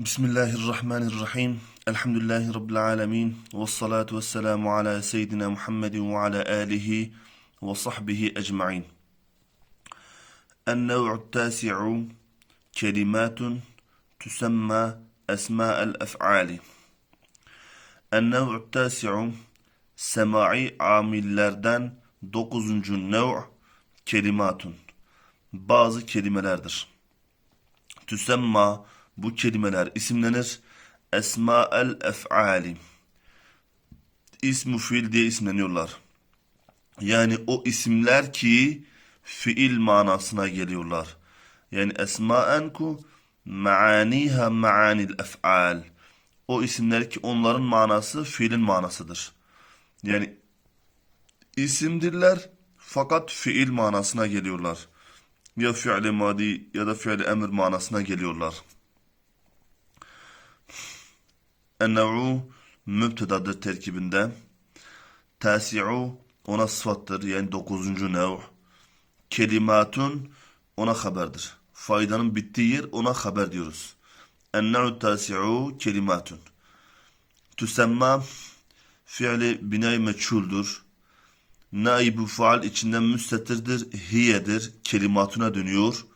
Bismillahirrahmanirrahim. Elhamdülillahi Rabbil alemin. Ve salatu ve selamu ala seyyidina Muhammedin ve ala alihi ve sahbihi ecma'in. El-nev'u tasi'u kelimatun tusemma esma'el ef'ali. El-nev'u tasi'u semai amillerden dokuzuncu nev' kelimatun. Bazı kelimelerdir. Tüsemma bu kelimeler isimlenir. Esma'el ef'ali. İsmu fiil diye isimleniyorlar. Yani o isimler ki fiil manasına geliyorlar. Yani esma'en ku maaniha maanil ef'al. O isimler ki onların manası fiilin manasıdır. Yani isimdirler fakat fiil manasına geliyorlar. Ya fiili madi ya da fiili emir manasına geliyorlar. Ennev'u mübtedadır terkibinde. Tasi'u ona sıfattır yani dokuzuncu nev. Kelimatun ona haberdir. Faydanın bittiği yer ona haber diyoruz. Ennev'u tasi'u kelimatun. Tüsemma fiili binay meçhuldür. Naibu faal içinden müstetirdir. Hiyedir. Kelimatuna dönüyor.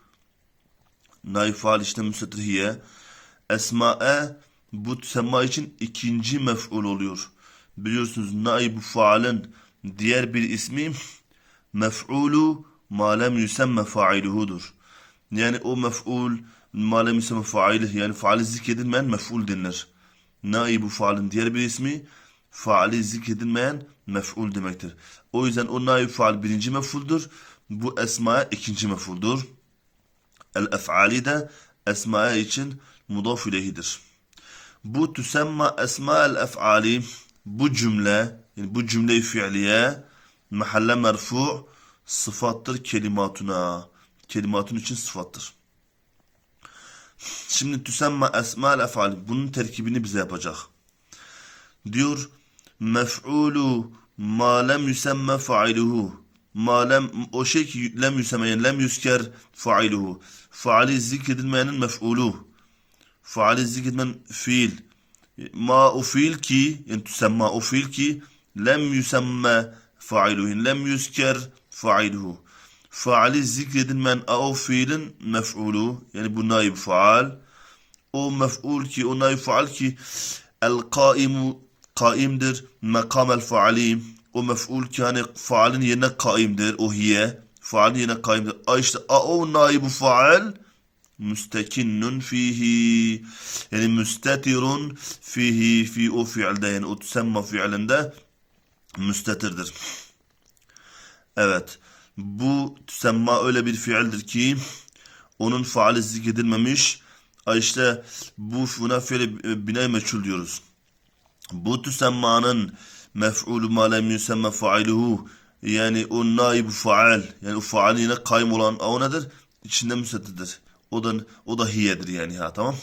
Naib faal içinden müstetir hiye. Esma'e bu sema için ikinci mef'ul oluyor. Biliyorsunuz naibu faalın diğer bir ismi mef'ulu ma lem yüsemme failuhudur. Yani o mef'ul ma lem yüsemme failih yani faali zikredilmeyen mef'ul denilir. Naibu faalın diğer bir ismi faali zikredilmeyen mef'ul demektir. O yüzden o naib faal birinci mef'uldur. Bu esmaya ikinci mef'uldur. El ef'ali de esmaya için mudaf ileyhidir. Bu tüsemma esma'el ef'ali bu cümle yani bu cümle-i fiiliye mahalle merfu sıfattır kelimatuna. Kelimatun için sıfattır. Şimdi tüsemma esma'el ef'ali bunun terkibini bize yapacak. Diyor mef'ulu ma lem yüsemme failuhu ma lem o şey ki lem yüsemme yani lem yüsker failuhu faali zikredilmeyenin mef'ulu faali zikredilmeyen fiil ma o fiil ki yani tüsemma o fiil ki lem yüsemme failuhu lem yüsker failuhu faali zikredilmeyen o fiilin mef'ulu yani bu naib faal o mef'ul ki o naib faal ki el kaimu kaimdir. Mekamel faali o mef'ul ki hani faalin yerine kaimdir. O hiye. Faalin yerine kaimdir. İşte o naibu faal müstekinnun fihi yani müstetirun fihi fi o fiilde yani o tüsemma fiilinde müstetirdir. Evet. Bu tüsemma öyle bir fiildir ki onun faali zikredilmemiş. İşte bu buna fiili binay meçhul diyoruz. Bu tüsemmanın mef'ulü ma lem yüsemme failuhu yani o naib faal yani o faal yine kayım olan o nedir? İçinde müsettidir. O da o da hiyedir yani ha tamam.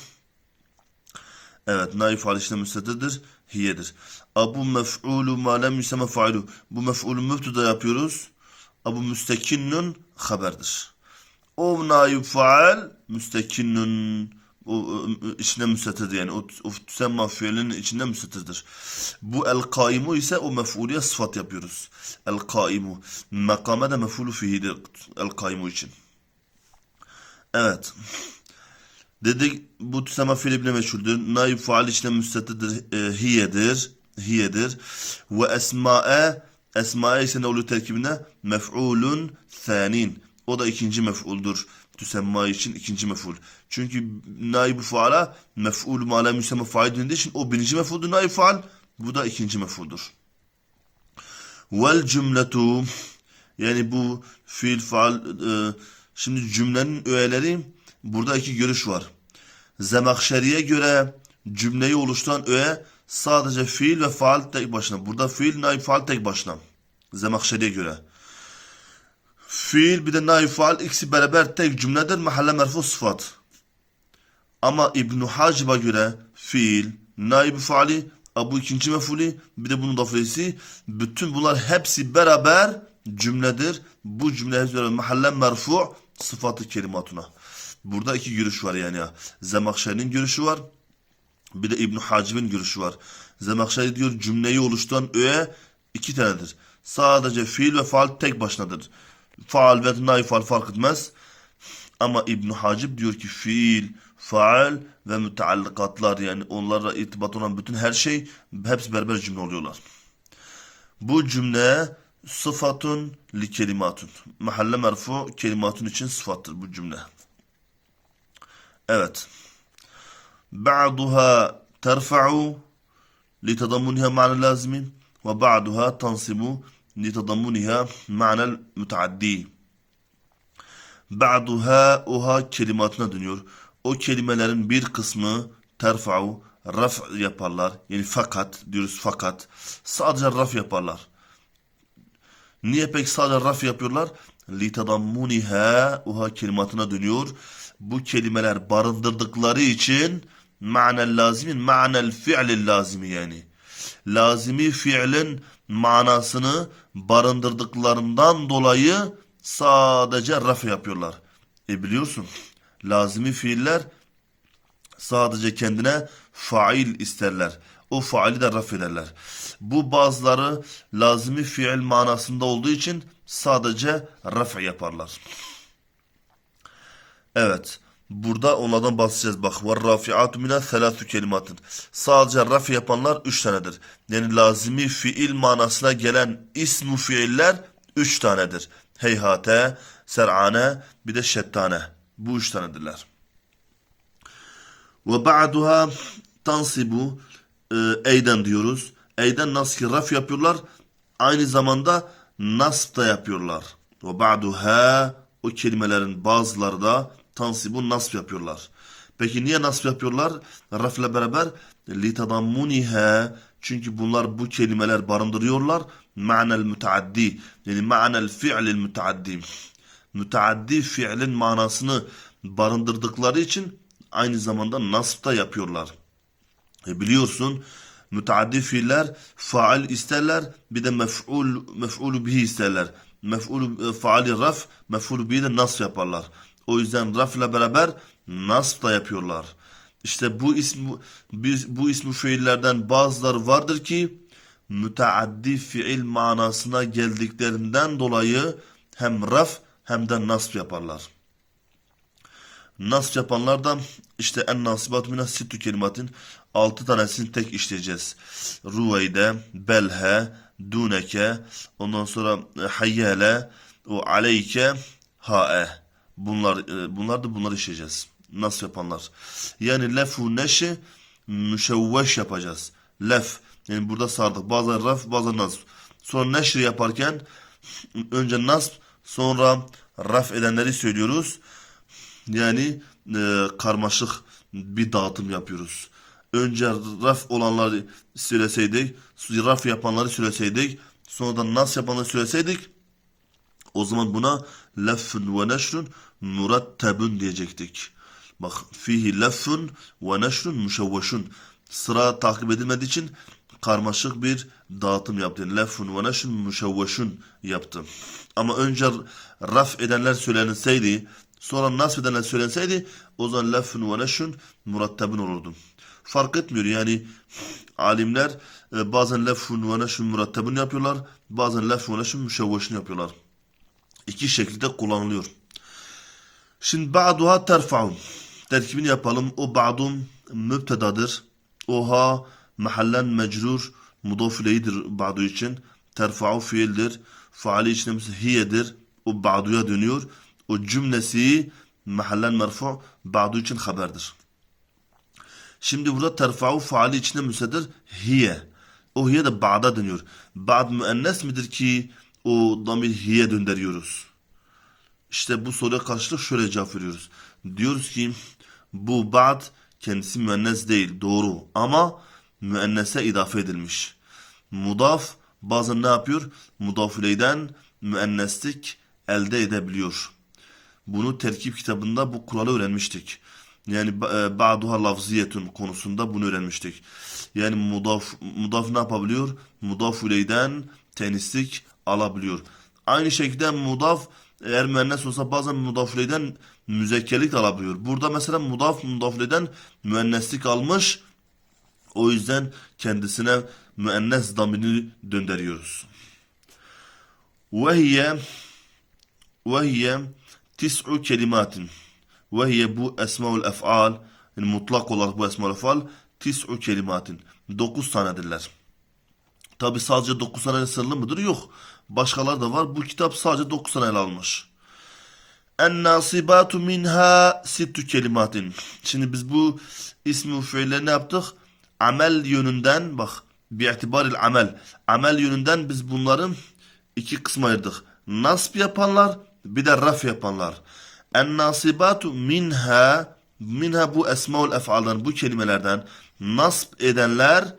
Evet naib faal içinde müsettidir. Hiyedir. Abu mef'ulü ma lem yüsemme failuhu. Bu mef'ulü mübteda yapıyoruz. Abu müstekinnun haberdir. O naib faal müstekinnun o içinde müstetirdir yani o, o tüsemma fiilinin içinde müstetirdir. Bu el kaimu ise o mef'ulüye sıfat yapıyoruz. El kaimu. Makame de mef'ulü fihidir el kaimu için. Evet. Dedik bu tüsemma fiili bile meşhuldür. Naib faal içinde müstetirdir. E, hiyedir. Hiyedir. Ve esma'e esma'e ise ne oluyor terkibinde? Mef'ulun thanin. O da ikinci mef'uldur tüsemma için ikinci mef'ul. Çünkü naib-i faala mef'ul ma lem yüsemme fail denildiği için o birinci mef'uldur naib faal. Bu da ikinci mef'uldur. Vel cümletu yani bu fiil faal e, şimdi cümlenin öğeleri burada iki görüş var. Zemakşeriye göre cümleyi oluşturan öğe sadece fiil ve faal tek başına. Burada fiil naib faal tek başına. Zemakşeriye göre. Fiil bir de naif faal ikisi beraber tek cümledir mahalle merfu sıfat. Ama İbn Hacib'a göre fiil, naib faali, bu ikinci mefuli, bir de bunun daflesi, bütün bunlar hepsi beraber cümledir. Bu cümle hepsi beraber mahalle merfu sıfatı kelimatuna. Burada iki görüş var yani ya. Zemakşer'in görüşü var. Bir de İbn Hacib'in görüşü var. Zemahşeri diyor cümleyi oluşturan öğe iki tanedir. Sadece fiil ve faal tek başınadır. Faal ve naif faal fark etmez. Ama İbn Hacib diyor ki fiil, faal ve müteallikatlar yani onlarla irtibat olan bütün her şey hepsi berber cümle oluyorlar. Bu cümle sıfatun li kelimatun. Mahalle merfu kelimatun için sıfattır bu cümle. Evet. Ba'duha terfa'u li tadammuniha ma'na lazimin ve ba'duha tansibu li tadammuniha ma'na müteaddi. Ba'duha oha kelimatına dönüyor. O kelimelerin bir kısmı terfa'u raf yaparlar. Yani fakat diyoruz fakat sadece raf yaparlar Niye pek sadece raf yapıyorlar? Litadammuniha uha kelimatına dönüyor. Bu kelimeler barındırdıkları için manel lazimin manel fi'lil lazimi yani. Lazimi fiilin manasını barındırdıklarından dolayı sadece raf yapıyorlar. E biliyorsun lazimi fiiller sadece kendine fail isterler. O faili de raf ederler. Bu bazıları lazimi fiil manasında olduğu için sadece raf yaparlar. Evet. Burada onlardan bahsedeceğiz. Bak var rafiatu mine selatu kelimatın. Sadece raf yapanlar üç tanedir. Yani lazimi fiil manasına gelen ismu fiiller üç tanedir. Heyhate, ser'ane, bir de şettane. Bu üç tanedirler. Ve ba'duha tansibu e, eyden diyoruz. Eyden nasıl ki raf yapıyorlar. Aynı zamanda nasb da yapıyorlar. Ve ba'duha o kelimelerin bazıları da tansibu nasb yapıyorlar. Peki niye nasb yapıyorlar? Rafla beraber litadammuniha çünkü bunlar bu kelimeler barındırıyorlar. Ma'nel müteaddi yani ma'nel fi'lil müteaddi. Müteaddi fiilin manasını barındırdıkları için aynı zamanda nasb da yapıyorlar. E biliyorsun müteaddi fiiller faal isterler bir de mef'ul mef'ul bihi isterler. Mef'ul e, faali raf, mef'ul bihi de nasb yaparlar. O yüzden raf ile beraber nasb da yapıyorlar. İşte bu ismi biz bu ismi fiillerden bazıları vardır ki müteaddi fiil manasına geldiklerinden dolayı hem raf hem de nasb yaparlar. Nasb yapanlardan işte en nasibat mine sittü kelimatin altı tanesini tek işleyeceğiz. Ruveyde, belhe, duneke, ondan sonra e, hayyele, o aleyke, hae. Bunlar, e, bunlar da bunları işleyeceğiz. Nasıl yapanlar? Yani lefu neşi müşevveş yapacağız. Lef. Yani burada sardık. Bazen raf, bazen nasb. Sonra neşri yaparken önce nasb, sonra raf edenleri söylüyoruz. Yani e, karmaşık bir dağıtım yapıyoruz. Önce raf olanları söyleseydik, raf yapanları söyleseydik, sonra da nas yapanları söyleseydik, o zaman buna leffun ve neşrun murattebun diyecektik. Bak fihi leffun ve neşrun müşevveşun. Sıra takip edilmediği için karmaşık bir dağıtım yaptı. Yani ve neşrun müşevveşun yaptı. Ama önce raf edenler söylenilseydi, sonra nasb edenler söylenseydi o zaman leffun ve neşrun murattebun olurdu. Fark etmiyor yani alimler e, bazen leffun ve neşrun murattebun yapıyorlar, bazen leffun ve neşrun müşevveşun yapıyorlar. İki şekilde kullanılıyor. Şimdi ba'duha terfa'un. Terkibini yapalım. O ba'dum mübtedadır. Oha mahallen mecrur mudafileydir ba'du için. Terfa'u fiildir. Faali için hiyedir. O ba'duya dönüyor. O cümlesi mahallen merfu ba'du için haberdir. Şimdi burada terfa'u faali içinde müsedir hiye. O hiye de ba'da dönüyor. Ba'd müennes midir ki o damir hiye döndürüyoruz? İşte bu soruya karşılık şöyle cevap veriyoruz. Diyoruz ki bu ba'd kendisi müennes değil doğru ama müennese idafe edilmiş. Mudaf bazen ne yapıyor? Mudafileyden müenneslik elde edebiliyor. Bunu terkip kitabında bu kuralı öğrenmiştik. Yani e, ba'duha lafziyetun konusunda bunu öğrenmiştik. Yani mudaf, mudaf ne yapabiliyor? Mudaf uleyden tenislik alabiliyor. Aynı şekilde mudaf eğer müennes olsa bazen mudafleden müzekkerlik alabiliyor. Burada mesela mudaf mudaf mudafleden müenneslik almış. O yüzden kendisine müennes damini döndürüyoruz. Ve hiye ve hiye tis'u kelimatin. Ve hiye bu esmaul ef'al yani mutlak olarak bu esmaul ef'al tis'u kelimatin. Dokuz tanedirler. Tabi sadece dokuz tane sınırlı mıdır? Yok. Başkalar da var. Bu kitap sadece dokuz tane ele almış. En nasibatu minha sittu kelimatin. Şimdi biz bu ismi fiilleri ne yaptık? Amel yönünden bak bir bi'tibaril amel. Amel yönünden biz bunların iki kısma ayırdık. Nasb yapanlar bir de raf yapanlar. En nasibatu minha minha bu esmaul ef'aldan bu kelimelerden nasb edenler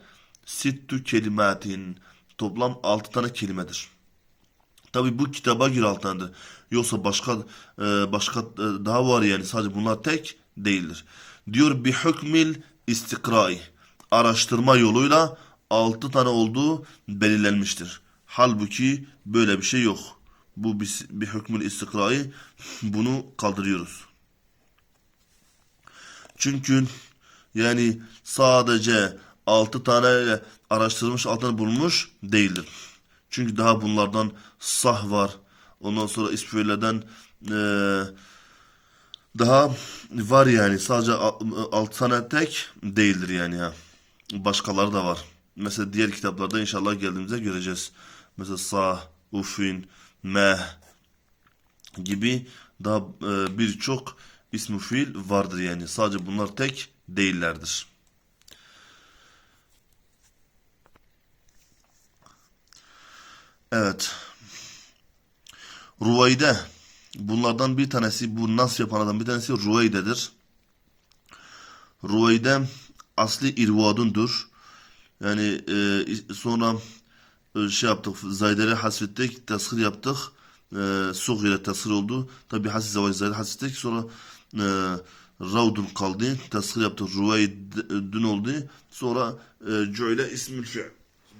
sittu kelimatin toplam altı tane kelimedir. Tabi bu kitaba göre altı tanedir. Yoksa başka e, başka e, daha var yani sadece bunlar tek değildir. Diyor bir hükmil istikrai araştırma yoluyla altı tane olduğu belirlenmiştir. Halbuki böyle bir şey yok. Bu bir, bir hükmül istikrai bunu kaldırıyoruz. Çünkü yani sadece altı tane araştırılmış altı tane bulunmuş değildir. Çünkü daha bunlardan sah var. Ondan sonra isfiyelerden eee daha var yani. Sadece al- altı tane tek değildir yani ya. Başkaları da var. Mesela diğer kitaplarda inşallah geldiğimizde göreceğiz. Mesela sah, ufin, meh gibi daha e, birçok ismi fiil vardır yani. Sadece bunlar tek değillerdir. Evet. Ruvayde. Bunlardan bir tanesi, bu nas yapan adam bir tanesi Ruveyde'dir. Ruveyde asli irvadundur. Yani e, sonra şey yaptık, Zayder'e hasfettik, teshir yaptık. E, Suh ile teshir oldu. Tabi hasis zavayı Zayder'e hasfettik. Sonra e, Ravdun kaldı. Teshir yaptık. Ruveydün oldu. Sonra e, Cu'yle ismül fi'l.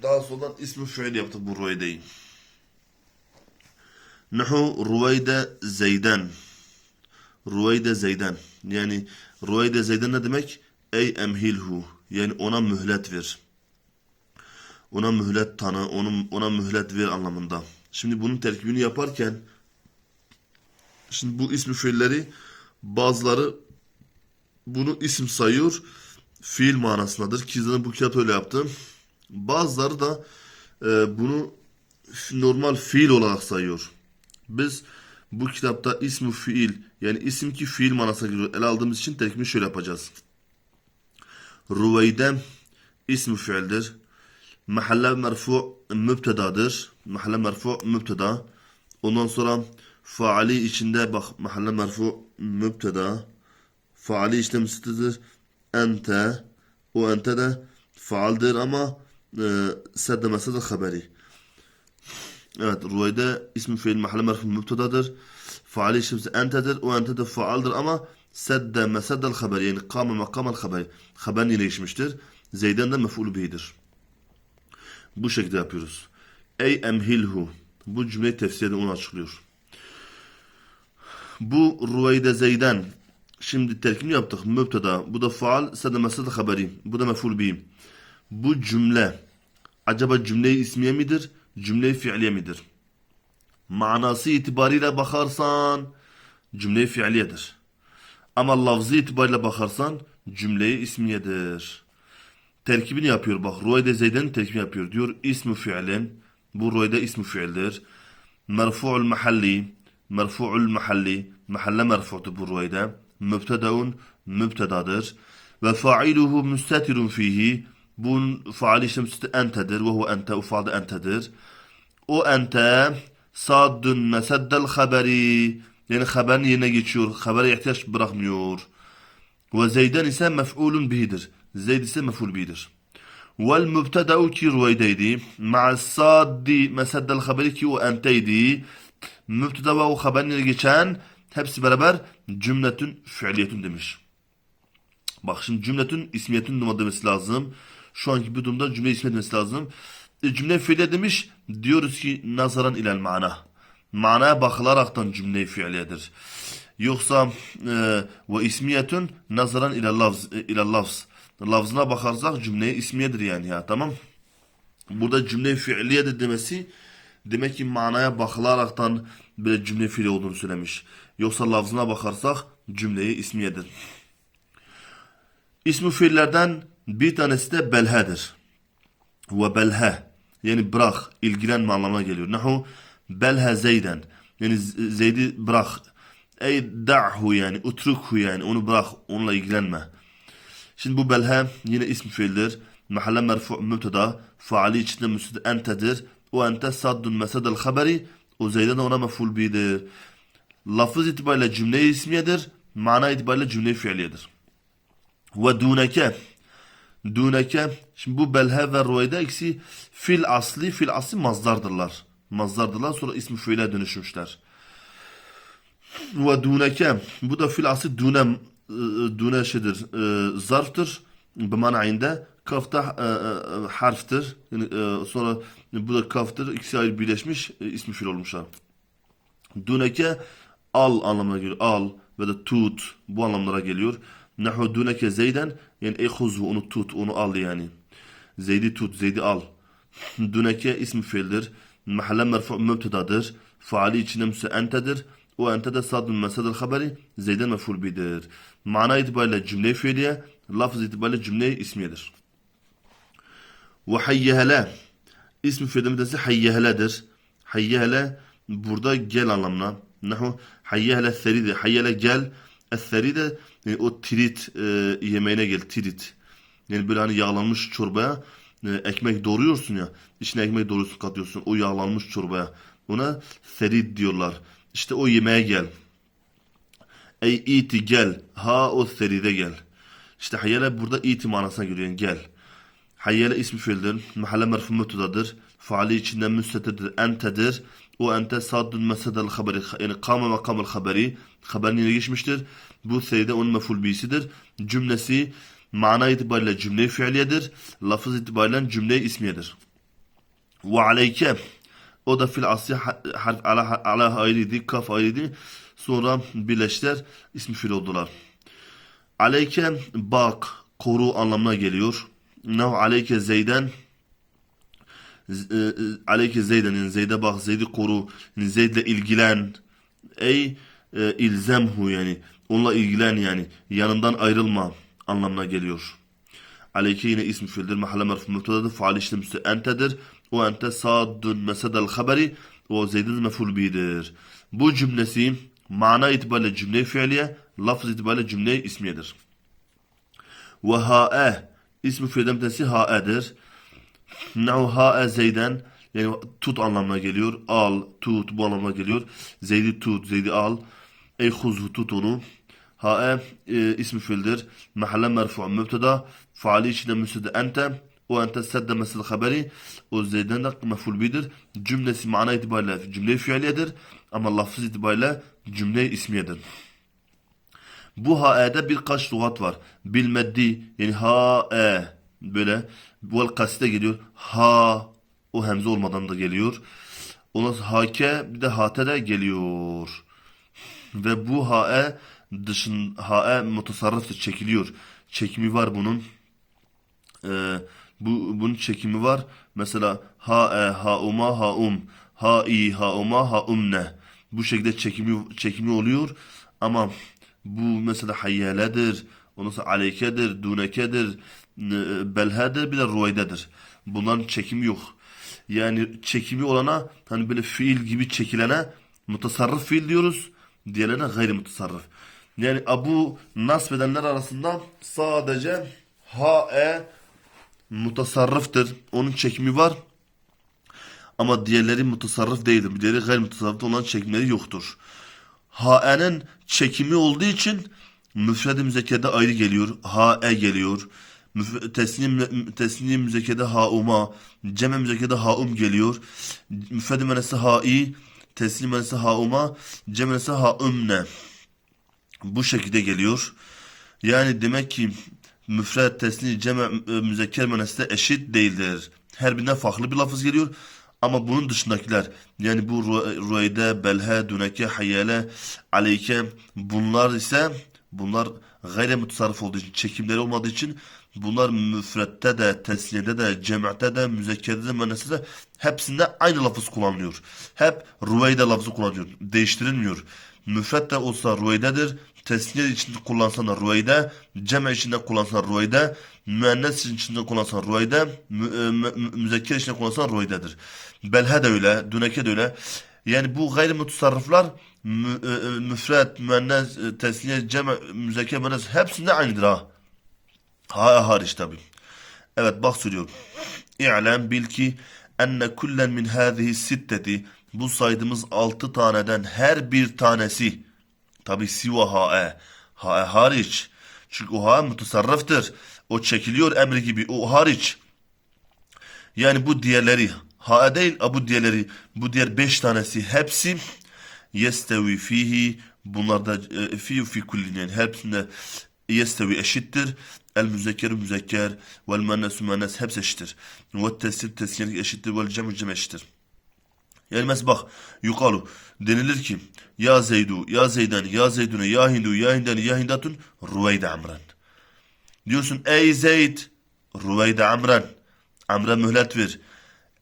Daha sonra ismül fi'l yaptık bu Ruveyde'yi. Nuhu Ruveyde Zeyden. Ruveyde Zeyden. Yani Ruveyde Zeyden ne demek? Ey emhilhu. Yani ona mühlet ver. Ona mühlet tanı, onun, ona mühlet ver anlamında. Şimdi bunun terkibini yaparken şimdi bu ismi fiilleri bazıları bunu isim sayıyor. Fiil manasındadır. Ki zaten bu kitap öyle yaptı. Bazıları da e, bunu normal fiil olarak sayıyor. Biz bu kitapta ismi fiil yani isim ki fiil manasına giriyor. Ele aldığımız için terkibini şöyle yapacağız. Ruveyde ismi fiildir. Mahalle merfu mübtedadır. Mahalle merfu mübteda. Ondan sonra faali içinde bak mahalle merfu mübteda. Faali işte müstetidir. Ente. O ente de faaldir ama e, seddemesi de haberi. Evet, ruvayda ismi fiil mahalle merfu mübtedadır. Faali işlemsi entedir. O ente de faaldir ama sedde meseddel haberi yani kâme makamel haberi. Haberin iyileşmiştir. Zeyden de mef'ul bihidir. Bu şekilde yapıyoruz. Ey emhilhu. Bu cümleyi tefsirde onu açıklıyor. Bu Ruveyde Zeyden. Şimdi terkini yaptık. Mübteda. Bu da faal. Sedemesi de haberi. Bu da mef'ul bihim. Bu cümle acaba cümle-i ismiye midir? Cümle-i fiiliye midir? Manası itibariyle bakarsan cümle-i fiiliyedir. Ama lafzı itibariyle bakarsan cümle-i ismiyedir. Terkibini yapıyor bak. Ruveyde Zeyden terkibini yapıyor. Diyor ismi fiilin. Bu Ruveyde ismi fiildir. Merfu'ul mahalli. Merfu'ul mahalli. Mahalle merfu'tu bu Ruveyde. Mübtedaun mübtedadır. Ve fa'iluhu müstetirun fihi. Bunun faali işte müstetir entedir. Ve hu ente. Faali entedir. O ente saddun meseddel haberi. Yani haberin yerine geçiyor. Habere ihtiyaç bırakmıyor. Ve Zeyden ise mef'ulun bihidir. Zeyd ise mef'ul bihidir. Vel mübteda'u ki ruveydeydi. Ma'a saddi meseddel haberi ki o enteydi. Mübteda ve o haberin yerine geçen hepsi beraber cümletün fiiliyetün demiş. Bak şimdi cümletün ismiyetün numara demesi lazım. Şu anki bu durumda cümle ismiyet demesi lazım. E, cümle fiiliye demiş. Diyoruz ki nazaran ilel mana. Manaya bakılaraktan cümle fiiliyedir. Yoksa e, ve ismiyetün nazaran ile lafz, e, ile lafz. Lafzına bakarsak cümleye ismiyedir yani ya tamam. Burada cümle fiiliyedir demesi demek ki manaya bakılaraktan böyle cümle fiili olduğunu söylemiş. Yoksa lafzına bakarsak cümleyi ismiyedir. İsmi fiillerden bir tanesi de belhedir. Ve belhe yani bırak, ilgilenme anlamına geliyor. Nahu belhe zeyden yani Zeyd'i bırak. Ey da'hu yani utrukhu yani onu bırak, onunla ilgilenme. Şimdi bu belhe yine ismi fiildir. Mahalle merfu mübteda. Faali içinde müsted entedir. O ente saddun mesedel haberi. O Zeyd'e de ona meful bidir. Lafız itibariyle cümle ismiyedir. Mana itibariyle cümle fiiliyedir. Ve duneke. Duneke. Şimdi bu belhe ve ruayda ikisi fil asli, fil asli mazdardırlar. Mazdardırlar sonra ismi fiile dönüşmüşler. Ve duneke. Bu da fil asli dune, e, dune şeydir, e, zarftır. Bu manayında kafta e, e, harftir. E, sonra bu da kaftır. İkisi ayrı birleşmiş e, ismi fiil olmuşlar. Duneke al anlamına geliyor. Al ve de tut bu anlamlara geliyor. Nahu duneke zeyden yani ehuzhu onu tut onu al yani. Zeydi tut Zeydi al. Duneke ismi fiildir. Mahalle merfu mübtedadır. Faali içinde müse ente de sadun mesedel haberi Zeyden meful bidir. Mana itibariyle cümle fiiliye, lafız itibariyle cümle ismiyedir. Hayyehele ismi fiil müddesi hayyeheledir. Hayyehele burada gel anlamına. Nahu hayyehele seride. Hayyehele gel. Es-seride yani o tirit e, yemeğine gel. Tirit. Yani böyle hani yağlanmış çorbaya e, ekmek doğruyorsun ya. içine ekmek doğruyorsun katıyorsun. O yağlanmış çorbaya. Ona serid diyorlar. İşte o yemeğe gel. Ey iti gel. Ha o seride gel. İşte hayyele burada iti manasına geliyor. Yani gel. Hayyele ismi fiildir. Mahalle merfu mütedadır. Faali içinden müstetirdir. Entedir. O ente saddun mesedel haberi. Yani kama makamel haberi. Haberin yine geçmiştir. Bu seyde onun meful bisidir. Cümlesi mana itibariyle cümle fiiliyedir. Lafız itibariyle cümle ismiyedir. Ve aleyke. O da fil asli ha- harf ala, ala ayrıydı. Kaf ayrıydı. Sonra birleştiler. ismi fiil oldular. Aleyke bak, koru anlamına geliyor. Nehu aleyke zeyden e, e, aleyke zeyden yani zeyde bak zeydi koru zeydle ilgilen ey e, ilzemhu yani onunla ilgilen yani yanından ayrılma anlamına geliyor. Aleyke yine ismi fiildir. Mahalle merfu mübtedadır. Faal işlem üstü entedir. O ente saddun mesedel haberi o zeydin meful bidir. Bu cümlesi mana itibariyle cümle fiiliye, lafız itibariyle cümle ismiyedir. Ve ha'e ismi fiilden müddesi ha'edir. Nahu ha'e zeyden yani tut anlamına geliyor. Al, tut bu anlamına geliyor. Zeydi tut, zeydi al. Ey huzhu tut onu. Ha'e e, ismi fiildir. Mahalle merfu mübteda. Faali içinde müsüde ente. O mesil haberi. O zeyden de meful bidir. Cümlesi mana itibariyle cümle fiiliyedir. Ama lafız itibariyle cümle ismiyedir. Bu ha'ede birkaç lügat var. Bilmeddi yani ha'e böyle vel kasite geliyor. Ha o hemze olmadan da geliyor. Ondan hake bir de hate de geliyor. Ve bu ha'e dışın ha'e mutasarrıftır çekiliyor. Çekimi var bunun. Ee, bu bunun çekimi var. Mesela ha e ha uma ha um ha i ha uma ha umne. Bu şekilde çekimi çekimi oluyor. Ama bu mesela hayyeledir. Ondan sonra aleykedir, dunekedir, n- belhedir, bir de ruaydedir. Bunların çekimi yok. Yani çekimi olana hani böyle fiil gibi çekilene mutasarrıf fiil diyoruz. Diğerlerine gayri mutasarrıf. Yani abu nasbedenler arasında sadece ha e mutasarrıftır. Onun çekimi var. Ama diğerleri mutasarrıf değildir. Diğeri gayri mutasarrıf olan çekimleri yoktur. Ha'e'nin çekimi olduğu için müfred-i müzekkerde ayrı geliyor. Ha'e geliyor. Tesnim, tesnim müzekkerde ha'uma, cem müzekkerde ha'um geliyor. Müfred-i menesi ha'i, teslim menesi ha'uma, cem menesi ha'umne. Bu şekilde geliyor. Yani demek ki müfred, tesni, cem, müzekker menesi de eşit değildir. Her birine farklı bir lafız geliyor. Ama bunun dışındakiler yani bu rueyde, belhe, düneke, hayyele, aleyke bunlar ise bunlar gayri mutasarrif olduğu için, çekimleri olmadığı için bunlar müfrette de, tesniyede de, cem'te de, müzekkerde de, müenneste de hepsinde aynı lafız kullanılıyor. Hep rüveyde lafzı kullanılıyor. Değiştirilmiyor. Müfret de olsa rüveydedir. Tesniye içinde kullansan da rüveyde, cem içinde kullansan rüveyde, müennes içinde kullansan rüveyde, mü, mü, mü- müzekker içinde kullansan rüveydedir. Belhe de öyle, düneke de öyle. Yani bu gayri mutasarrıflar mü, e, e, müfret, müennes, e, tesniye, cem, müzekker, müennes hepsinde aynıdır ha. Ha hariç tabi. Evet bak söylüyorum. İ'lem bil ki enne kullen min hâzihi sitteti bu saydığımız altı taneden her bir tanesi tabi siva ha'e ha'e hariç çünkü o ha mutasarrıftır. O çekiliyor emri gibi o hariç. Yani bu diğerleri ha değil bu diğerleri bu diğer beş tanesi hepsi yestevi fihi bunlarda e, fi fi kullin yani hepsinde yestevi eşittir. El müzekkeru müzekker vel mennesu mennes hepsi eşittir. Ve tesir tesirlik eşittir vel cemü cem eşittir. Yani mesela bak yukalu denilir ki ya Zeydu, ya Zeydan, ya Zeydune, ya Hindu, ya Hindan, ya Hindatun Rüveyde Amran. Diyorsun ey Zeyd Rüveyde Amran. Amr'a mühlet ver.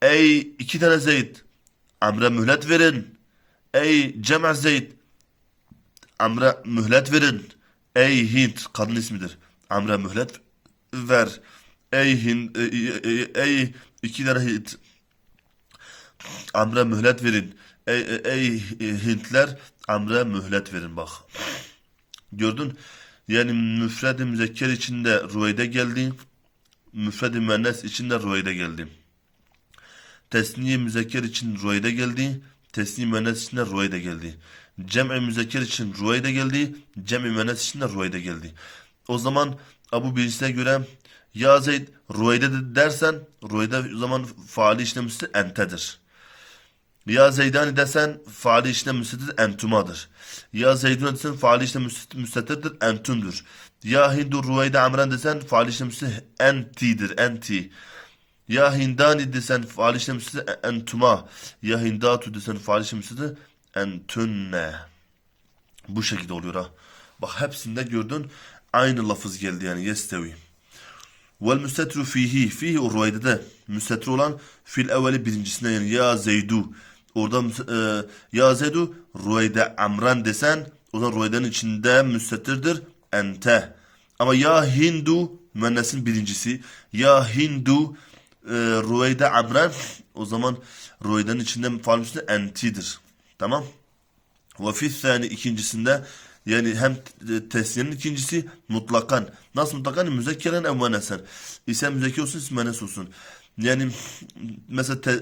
Ey iki tane Zeyd Amr'a mühlet verin. Ey Cem' Zeyd Amr'a mühlet verin. Ey Hint kadın ismidir. Amr'a mühlet ver. Ey Hind, ey, ey, ey iki tane Hint Amr'a mühlet verin. Ey, ey, Hintler Amr'a mühlet verin bak. Gördün? Yani müfred-i müzekker içinde rüveyde geldi. Müfred-i müennes içinde rüveyde geldi. Tesniye müzekker için rüveyde geldi. Tesniye müennes için de rüveyde geldi. Cem'i müzekker için rüveyde geldi. Cem'i müennes için de rüveyde geldi. O zaman Abu birincisine göre ya Zeyd rüveyde de dersen rüveyde o zaman faali işlemisi entedir. Ya Zeydani desen faali işlem müstetir entumadır. Ya Zeydun desen faali müstet- müstetirdir entümdür. Ya Hindu Ruveyde Amran desen faali işlem müstetir entidir enti. Ya Hindani desen faali işlem müstetir entuma. Ya Hindatu desen faali işlem müstetir entünne. Bu şekilde oluyor ha. Bak hepsinde gördün aynı lafız geldi yani yestevi. Vel müstetru fihi. Fihi o ruvaydede. Müstetru olan fil evveli birincisine yani ya Zeydu. Orada e, ya Zeydu ruvayde amran desen o zaman ruvaydenin içinde müstettirdir ente. Ama ya Hindu müennesin birincisi. Ya Hindu e, ruvayde amran o zaman ruvaydenin içinde faal üstünde entidir. Tamam. Ve fi thani ikincisinde yani hem te- tesniyenin ikincisi mutlakan. Nasıl mutlakan? Müzekkeren ev müennesen. İsim müzekker olsun, isim müennes olsun. Yani mesela te, e,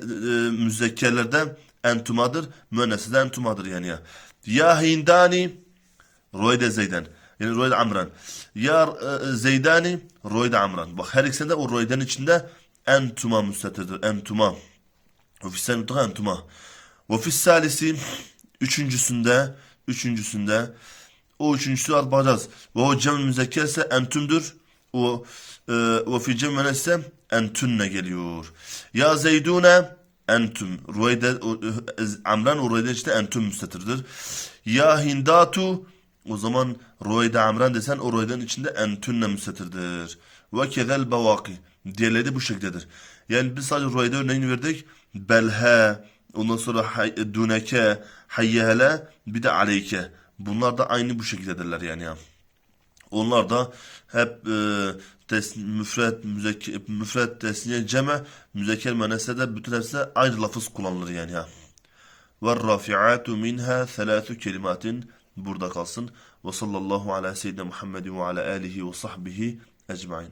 müzekkerlerde entumadır, müennesi de entumadır yani ya. Ya hindani Royde Zeyden. Yani Royde Amran. Ya e, Zeydani Royde Amran. Bak her ikisinde o Royde'nin içinde entuma müstetirdir. Entuma. Ve fi sen mutlaka entuma. Fi salisi üçüncüsünde üçüncüsünde o üçüncüsü var bakacağız. Ve o cem müzekkerse entümdür. O e, ve fi cem müennesse entünne geliyor. Ya Zeydune entüm. Rüveyde Amran o Rüveyde işte entüm müstetirdir. Ya Hindatu o zaman Rüveyde Amran desen o Rüveyde'nin içinde entünne müstetirdir. Ve kezel bevaki. Diğerleri de bu şekildedir. Yani biz sadece Rüveyde örneğini verdik. Belhe, ondan sonra hay, duneke, hayyehele, bir de aleyke. Bunlar da aynı bu şekildedirler yani ya. Onlar da hep e, tes, müfret, müzekker, müfret, tesniye, ceme, müzekker menese bütün hepsine aynı lafız kullanılır yani ya. Ve rafi'atu minha thalathu kelimatin burada kalsın. Ve sallallahu ala seyyidina Muhammedin ve ala alihi ve sahbihi ecmain.